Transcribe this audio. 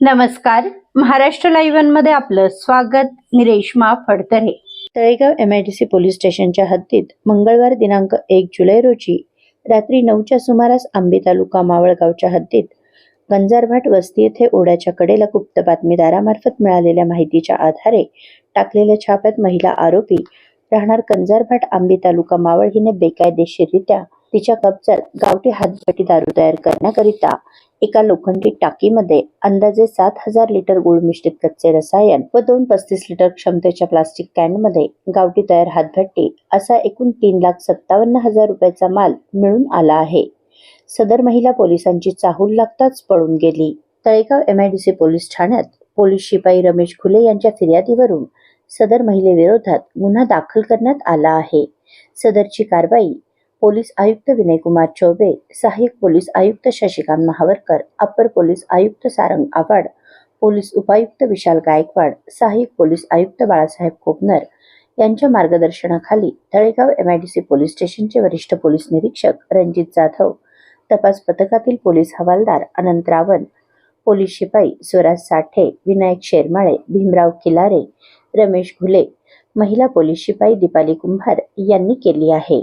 नमस्कार. महाराष्ट्र लाईव्हमध्ये आपलं स्वागत. मी रेश्मा फडतरे. तळेगाव सी पोलीस स्टेशनच्या हद्दीत मंगळवार दिनांक एक जुलै रोजी रात्री नऊच्या सुमारास आंबे तालुका मावळगावच्या हद्दीत गंजारभाट वस्ती येथे ओढ्याच्या कडेला गुप्त बातमीदारामार्फत मिळालेल्या माहितीच्या आधारे टाकलेल्या छाप्यात महिला आरोपी राहणार कंजारभाट आंबे तालुका मावळ हिने बेकायदेशीररित्या तिच्या कब्जात गावठी हातभट्टी दारू तयार करण्याकरिता एका लोखंडी टाकीमध्ये अंदाजे सात हजार लिटर गुळ मिश्रित कच्चे रसायन व दोन पस्तीस लिटर क्षमतेच्या प्लास्टिक कॅनमध्ये गावठी तयार हातभट्टी असा एकूण तीन लाख सत्तावन्न हजार रुपयाचा माल मिळून आला आहे. सदर महिला पोलिसांची चाहूल लागताच पळून गेली. तळेगाव एमआयडीसी पोलीस ठाण्यात पोलीस शिपाई रमेश खुले यांच्या फिर्यादीवरून सदर महिलेविरोधात गुन्हा दाखल करण्यात आला आहे. सदरची कारवाई पोलीस आयुक्त विनयकुमार चौबे सहाय्यक पोलीस आयुक्त शशिकांत महावरकर अप्पर पोलीस आयुक्त सारंग आव्हाड पोलीस उपायुक्त विशाल गायकवाड सहाय्यक पोलीस आयुक्त बाळासाहेब कोपनर यांच्या मार्गदर्शनाखाली तळेगाव एमआयडीसी पोलीस स्टेशनचे वरिष्ठ पोलीस निरीक्षक रणजित जाधव तपास पथकातील पोलीस हवालदार अनंत रावण पोलीस शिपाई स्वराज साठे विनायक शेरमाळे भीमराव किलारे रमेश घुले महिला पोलीस शिपाई दीपाली कुंभार यांनी केली आहे.